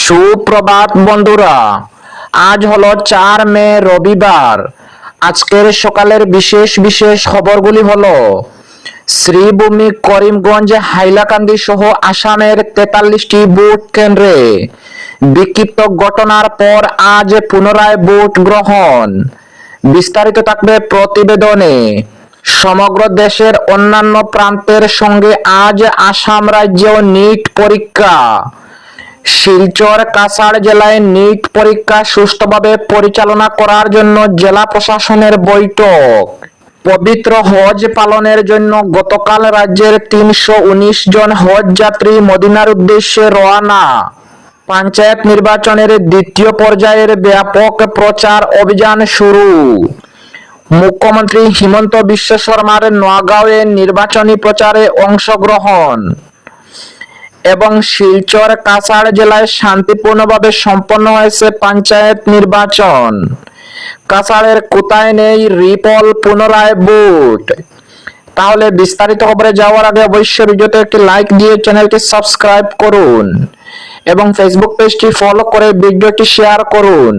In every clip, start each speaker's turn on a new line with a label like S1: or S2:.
S1: সুপ্রভাত বন্ধুরা, আজ হলো চার মে রবিবার। আজকের সকালের বিশেষ বিশেষ খবরগুলি হলো, শ্রীভূমি করিমগঞ্জ, হাইলাকান্দি সহ আসামের তেতাল্লিশটি ভোট কেন্দ্রে বিক্ষিপ্ত ঘটনার পর আজ পুনরায় ভোট গ্রহণ। বিস্তারিত থাকবে প্রতিবেদনে। সমগ্র দেশের অন্যান্য প্রান্তের সঙ্গে আজ আসাম রাজ্যেও নিট পরীক্ষা। শিলচর, কাছাড় জেলায় নিট পরীক্ষা সুষ্ঠুভাবে পরিচালনা করার জন্য জেলা প্রশাসনের বৈঠক। পবিত্র হজ পালনের জন্য গতকাল রাজ্যের তিনশো উনিশ জন হজ যাত্রী মদিনার উদ্দেশ্যে রওনা। পঞ্চায়েত নির্বাচনের দ্বিতীয় পর্যায়ের ব্যাপক প্রচার অভিযান শুরু। মুখ্যমন্ত্রী হিমন্ত বিশ্ব শর্মার নোয়াগাঁওয়ে নির্বাচনী প্রচারে অংশগ্রহণ। এবং শিলচর কাছাড় জেলায় শান্তিপূর্ণভাবে সম্পন্ন হয়েছে পঞ্চায়েত নির্বাচন। কাছাড়ের কোথায় নেই রিপল পুনরায় বুট তাহলে বিস্তারিত খবরে যাওয়ার আগে অবশ্যই ভিডিওতে একটি লাইক দিয়ে চ্যানেলটি সাবস্ক্রাইব করুন এবং ফেসবুক পেজটি ফলো করে ভিডিওটি শেয়ার করুন।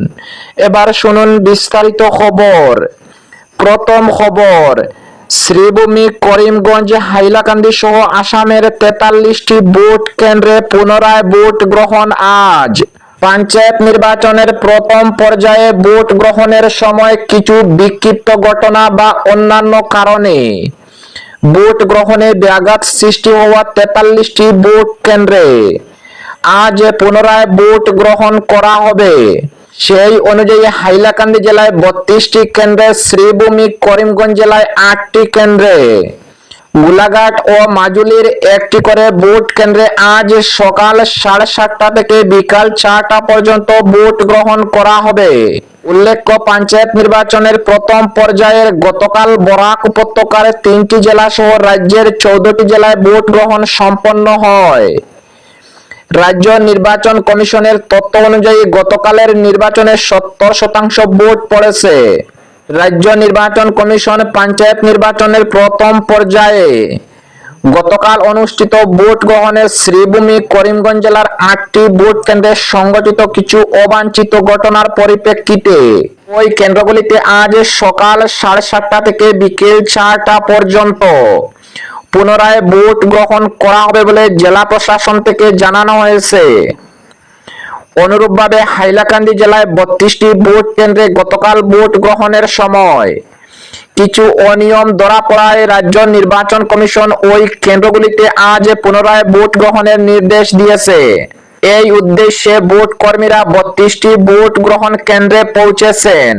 S1: এবার শুনুন বিস্তারিত খবর। প্রথম খবর শ্রীভূমি, করিমগঞ্জ, হাইলাকান্দি সহ আসামের তেতাল্লিশটি ভোট কেন্দ্রে পুনরায় ভোট গ্রহণ আজ। পঞ্চায়েত নির্বাচনের প্রথম পর্যায়ে ভোট গ্রহণের সময় কিছু বিক্ষিপ্ত ঘটনা বা অন্যান্য কারণে। ভোট গ্রহণে ব্যাঘাত সৃষ্টি হওয়া তেতাল্লিশটি ভোট কেন্দ্রে। আজ পুনরায় ভোট গ্রহণ করা হবে। সেই অনুযায়ী হাইলাকান্দি জেলায় বত্রিশটি কেন্দ্রে শ্রীভূমি, করিমগঞ্জ জেলায় আটটি কেন্দ্রে। গোলাঘাট ও মাজুলির একটি করে ভোট কেন্দ্রে আজ সকাল সাড়ে সাতটা থেকে বিকাল চারটা পর্যন্ত ভোট গ্রহণ করা হবে। উল্লেখ্য, পঞ্চায়েত নির্বাচনের প্রথম পর্যায়ের গতকাল বরাক উপত্যকার তিনটি জেলা সহ রাজ্যের চৌদ্দটি জেলায় ভোট গ্রহণ সম্পন্ন হয়। রাজ্য নির্বাচন কমিশনের তথ্য অনুযায়ী গতকালের নির্বাচনে সত্তর শতাংশ ভোট পড়েছে। রাজ্য নির্বাচন কমিশন পঞ্চায়েত নির্বাচনের প্রথম পর্যায়ে গতকাল অনুষ্ঠিত ভোট গ্রহণের শ্রীভূমি করিমগঞ্জ জেলার আটটি ভোট কেন্দ্রে সংঘটিত কিছু অবাঞ্ছিত ঘটনার পরিপ্রেক্ষিতে ওই কেন্দ্রগুলিতে আজ সকাল সাড়ে সাতটা থেকে বিকেল চারটা পর্যন্ত পুনরায় ভোট গ্রহণ করা হবে বলে জেলা প্রশাসন থেকে জানানো হয়েছে। অনুরূপভাবে হাইলাকান্দি জেলায় বত্রিশটি ভোট কেন্দ্রে গতকাল ভোট গ্রহণের সময় কিছু অনিয়ম ধরা পড়ায় রাজ্য নির্বাচন কমিশন ওই কেন্দ্রগুলিতে আজ পুনরায় ভোট গ্রহণের নির্দেশ দিয়েছে। এই উদ্দেশ্যে ভোট কর্মীরা বত্রিশটি ভোট গ্রহণ কেন্দ্রে পৌঁছেছেন।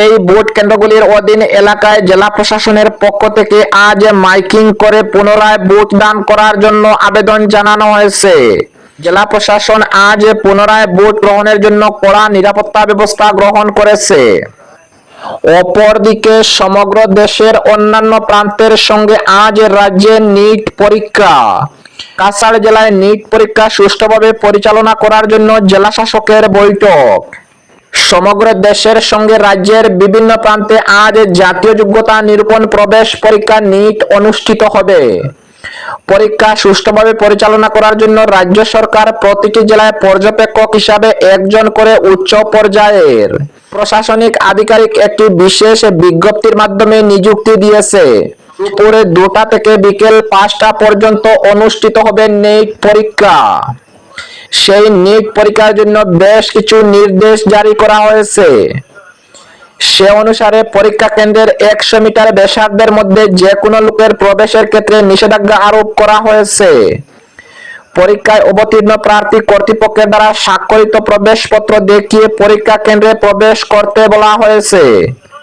S1: এই ভোট কেন্দ্রগুলির অধীন এলাকায় জেলা প্রশাসনের পক্ষ থেকে আজ মাইকিং করে পুনরায় ভোট দান করার জন্য আবেদন জানানো হয়েছে। জেলা প্রশাসন আজ পুনরায় ভোট গ্রহণের জন্য কড়া নিরাপত্তা ব্যবস্থা গ্রহণ করেছে। অপরদিকে সমগ্র দেশের অন্যান্য প্রান্তের সঙ্গে আজ রাজ্যে নিট পরীক্ষা। কাছাড় জেলায় নিট পরীক্ষা সুষ্ঠুভাবে পরিচালনা করার জন্য জেলা শাসকের বৈঠক। সমগ্র দেশের সঙ্গে রাজ্যের বিভিন্ন প্রান্তে আজ জাতীয় যোগ্যতা নিরূপণ প্রবেশ পরীক্ষা নিট অনুষ্ঠিত হবে। পরীক্ষা সুষ্ঠুভাবে পরিচালনা করার জন্য রাজ্য সরকার প্রতিটি জেলায় পর্যবেক্ষক হিসাবে একজন করে উচ্চ পর্যায়ের প্রশাসনিক আধিকারিক একটি বিশেষ বিজ্ঞপ্তির মাধ্যমে নিযুক্তি দিয়েছে। দুপুরে দুটা থেকে বিকেল পাঁচটা পর্যন্ত অনুষ্ঠিত হবে নেট পরীক্ষা। সেই নিট পরীক্ষার জন্য বেশ কিছু নির্দেশ জারি করা হয়েছে। সে অনুসারে পরীক্ষা কেন্দ্রের একশো মিটার ব্যাসার্ধের মধ্যে যে কোনো লোকের প্রবেশের ক্ষেত্রে নিষেধাজ্ঞা আরোপ করা হয়েছে। পরীক্ষায় অবতীর্ণ প্রার্থী কর্তৃপক্ষের দ্বারা স্বাক্ষরিত প্রবেশপত্র দেখিয়ে পরীক্ষা কেন্দ্রে প্রবেশ করতে বলা হয়েছে।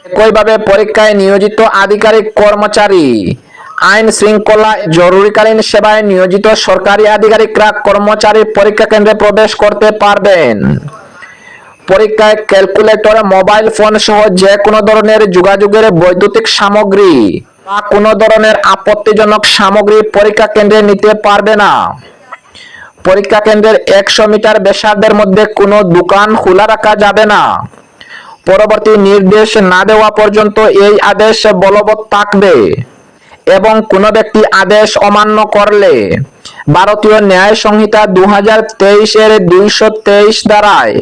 S1: একইভাবে পরীক্ষায় নিয়োজিত আধিকারিক কর্মচারী আইন শৃঙ্খলা জরুরিকালীন সেবায় নিয়োজিত সরকারি আধিকারিকরা কর্মচারী পরীক্ষা কেন্দ্রে প্রবেশ করতে পারবেন। পরীক্ষায় ক্যালকুলেটর, মোবাইল ফোন সহ যে কোনো ধরনের যোগাযোগের বৈদ্যুতিক সামগ্রী বা কোনো ধরনের আপত্তিজনক সামগ্রী পরীক্ষা কেন্দ্রে নিতে পারবে না। পরীক্ষা কেন্দ্রের একশো মিটার ব্যাসার্ধের মধ্যে কোনো দোকান খোলা রাখা যাবে না। পরবর্তী নির্দেশ না দেওয়া পর্যন্ত এই আদেশ বলবৎ থাকবে। এবং কোনো ব্যক্তি আদেশ অমান্য করলে ভারতীয় ন্যায় সংহিতা দু হাজার তেইশের দুইশো তেইশ দ্বারায়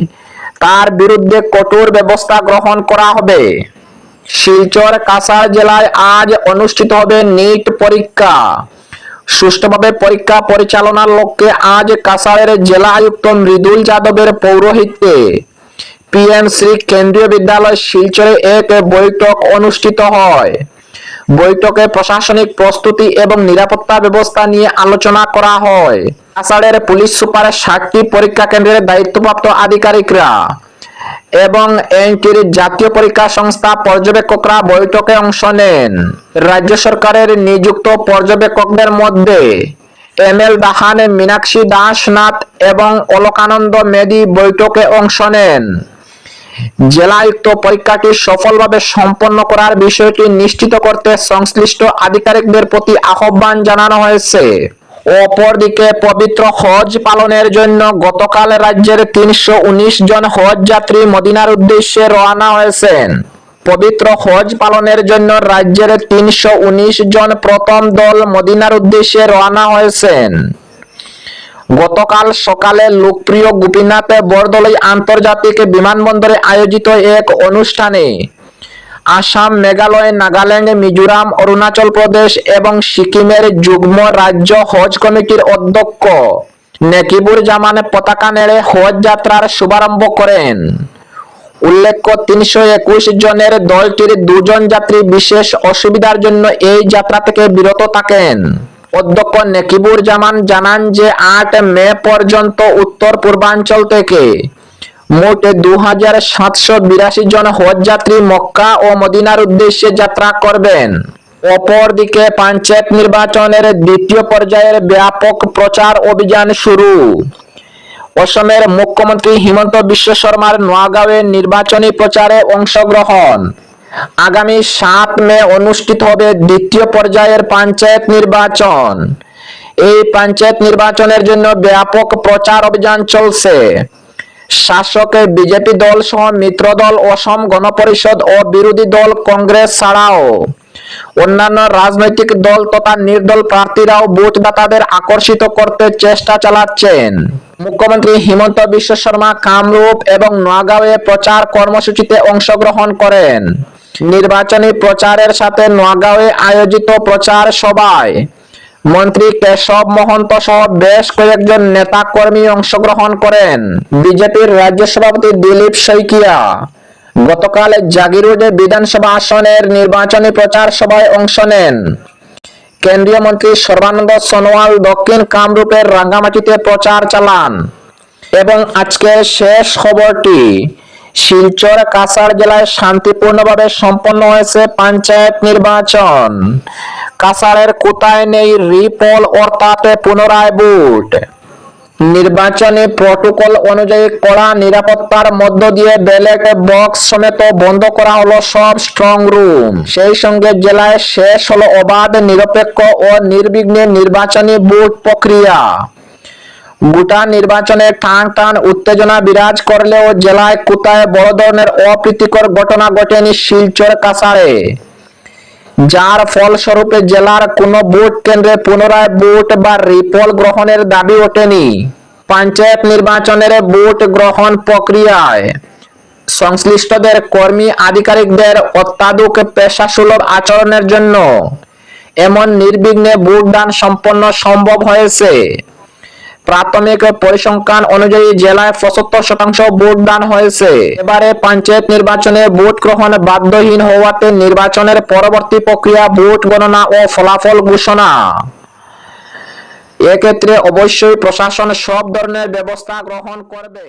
S1: তার বিরুদ্ধে কঠোর ব্যবস্থা গ্রহণ করা হবে। শিলচর, কাছাড় জেলায় আজ অনুষ্ঠিত হবে নিট পরীক্ষা। সুষ্ঠুভাবে পরীক্ষা পরিচালনার লক্ষ্যে আজ কাছাড়ের জেলা আয়ুক্ত মৃদুল যাদবের পৌরোহিত্যে পিএমসি কেন্দ্রীয় বিদ্যালয় শিলচরে এক বৈঠক অনুষ্ঠিত হয়। বৈঠকে প্রশাসনিক প্রস্তুতি এবং নিরাপত্তা ব্যবস্থা নিয়ে আলোচনা করা হয়। কাছাড়ের পুলিশ সুপারের সাতটি পরীক্ষা কেন্দ্রের দায়িত্বপ্রাপ্ত আধিকারিকরা এবং এনটির জাতীয় পরীক্ষা সংস্থা পর্যবেক্ষকরা বৈঠকে অংশ নেন। রাজ্য সরকারের নিযুক্ত পর্যবেক্ষকদের মধ্যে এম এল দাহান, মীনাক্ষী দাসনাথ এবং অলকানন্দ মেদি বৈঠকে অংশ নেন। জেলায়ুক্ত পরীক্ষাটি সফলভাবে সম্পন্ন করার বিষয়টি নিশ্চিত করতে সংশ্লিষ্ট আধিকারিকদের প্রতি আহ্বান জানানো হয়েছে। অপরদিকে, পবিত্র হজ পালনের জন্য গতকাল রাজ্যের তিনশো উনিশ জন হজ যাত্রী মদিনার উদ্দেশ্যে রওনা হয়েছেন। পবিত্র হজ পালনের জন্য রাজ্যের তিনশো উনিশ জন প্রথম দল মদিনার উদ্দেশ্যে রওনা হয়েছেন। গতকাল সকালে লোকপ্রিয় গোপীনাথ বরদলৈ আন্তর্জাতিক বিমানবন্দরে আয়োজিত এক অনুষ্ঠানে আসাম, মেঘালয় নাগাল্যান্ড মিজোরাম অরুণাচল প্রদেশ এবং সিকিমের যুগ্ম রাজ্য হজ কমিটির অধ্যক্ষ নেকিবুর জামান পতাকা নেড়ে হজ যাত্রার শুভারম্ভ করেন উল্লেখ্য, তিনশো একুশ জনের দলটির দুজন যাত্রী বিশেষ অসুবিধার জন্য এই যাত্রা থেকে বিরত থাকেন। অধ্যক্ষ নেকিবুর জামান জানান যে আট মে পর্যন্ত উত্তর পূর্বাঞ্চল থেকে মোট দু হাজার সাতশো বিরাশি জন হজ যাত্রী মক্কা ও মদিনার উদ্দেশ্যে যাত্রা করবেন অপরদিকে পঞ্চায়েত নির্বাচনের দ্বিতীয় পর্যায়ের ব্যাপক প্রচার অভিযান শুরু। অসমের মুখ্যমন্ত্রী হিমন্ত বিশ্ব শর্মার নোয়াগাঁওয়ে নির্বাচনী প্রচারে অংশগ্রহণ। আগামী সাত মে অনুষ্ঠিত হবে দ্বিতীয় পর্যায়ের পঞ্চায়েত নির্বাচন। এই পঞ্চায়েত নির্বাচনের জন্য ব্যাপক প্রচার অভিযান চলছে। শাসক বিজেপি দল সহ মিত্র দল, অসম গণপরিষদ ও বিরোধী দল কংগ্রেস ছাড়াও। অন্যান্য রাজনৈতিক দল তথা নির্দল প্রার্থীরাও ভোটদাতাদের আকর্ষিত করতে চেষ্টা চালাচ্ছেন। মুখ্যমন্ত্রী হিমন্ত বিশ্ব শর্মা কামরূপ এবং নোয়াগাঁওয়ে প্রচার কর্মসূচিতে অংশগ্রহণ করেন। নির্বাচনী প্রচারের সাথে নোয়াগাঁওয়ে আয়োজিত প্রচার সভায় মন্ত্রী কেশব মহন্ত সহ বেশ কয়েকজন নেতা কর্মী অংশগ্রহণ করেন। বিজেপির রাজ্য সভাপতি দিলীপ শইকিয়া। গতকাল জাগিরোড বিধানসভা আসনের নির্বাচনী প্রচার সভায় অংশ নেন। কেন্দ্রীয় মন্ত্রী সর্বানন্দ সোনোয়াল দক্ষিণ কামরূপের রাঙ্গামাটিতে প্রচার চালান। এবং আজকের শেষ খবরটি শিলচর কাছাড় জেলায় শান্তিপূর্ণভাবে সম্পন্ন হয়েছে পঞ্চায়েত নির্বাচন। কাছাড়ের কোথায় নেই রিপল অর্থাৎ পুনরায় বুট নির্বাচনী প্রটোকল অনুযায়ী কড়া নিরাপত্তার মধ্য দিয়ে ব্যালট বক্স সমেত বন্ধ করা হলো সব স্ট্রং রুম সেই সঙ্গে জেলায় শেষ হলো অবাধ, নিরপেক্ষ ও নির্বিঘ্নে নির্বাচনী ভোট প্রক্রিয়া। গোটা নির্বাচনে টান টান উত্তেজনা বিরাজ করলেও জেলায় কোথায় বড় ধরনের অপ্রীতিকর ঘটনা ঘটেনি শিলচর কাছাড়ে? যার ফলস্বরূপে জেলার কোনো ভোট কেন্দ্রে পুনরায় ভোট বা রিপল গ্রহণের দাবি ওঠেনি। পঞ্চায়েত নির্বাচনের ভোট গ্রহণ প্রক্রিয়ায় সংশ্লিষ্টদের কর্মী আধিকারিকদের অত্যাধিক পেশাসুলভ আচরণের জন্য এমন নির্বিঘ্নে ভোটদান সম্পন্ন সম্ভব হয়েছে। প্রাথমিক পরিসংখ্যান অনুযায়ী জেলায় পঁচাত্তর শতাংশ ভোট দান হয়েছে। এবারে পঞ্চায়েত নির্বাচনে ভোট গ্রহণ বাধ্যহীন হওয়াতে নির্বাচনের পরবর্তী প্রক্রিয়া ভোট গণনা ও ফলাফল ঘোষণা। এক্ষেত্রে অবশ্যই প্রশাসন সব ধরনের ব্যবস্থা গ্রহণ করবে।